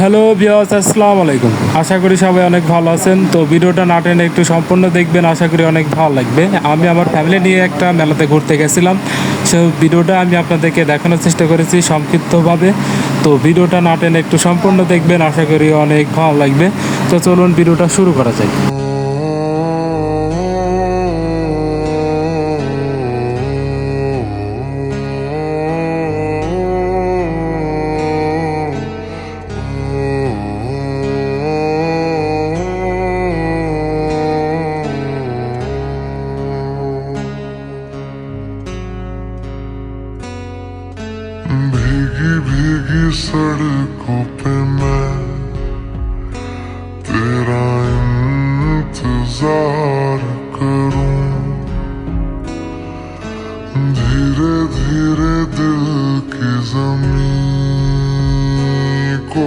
Hello বিয়াস আসসালামু আলাইকুম। আশা করি সবাই অনেক ভালো আছেন। তো ভিডিওটা না টেনে একটু সম্পূর্ণ দেখবেন। আশা করি অনেক ভালো লাগবে। আমি আমার ফ্যামিলি নিয়ে একটা মেলাতে ঘুরতে গেছিলাম। সে ভিডিওটা আমি আপনাদেরকে দেখানোর চেষ্টা করেছি সংক্ষিপ্তভাবে। তো ভিডিওটা না টেনে একটু সম্পূর্ণ দেখবেন। আশা করি অনেক ভালো লাগবে। তো চলুন ভিডিওটা শুরু করা যায় भीगी भीगी सड़कों पे मैं। तेरा इंतज़ार करूँ। धीरे धीरे दिल की ज़मीन को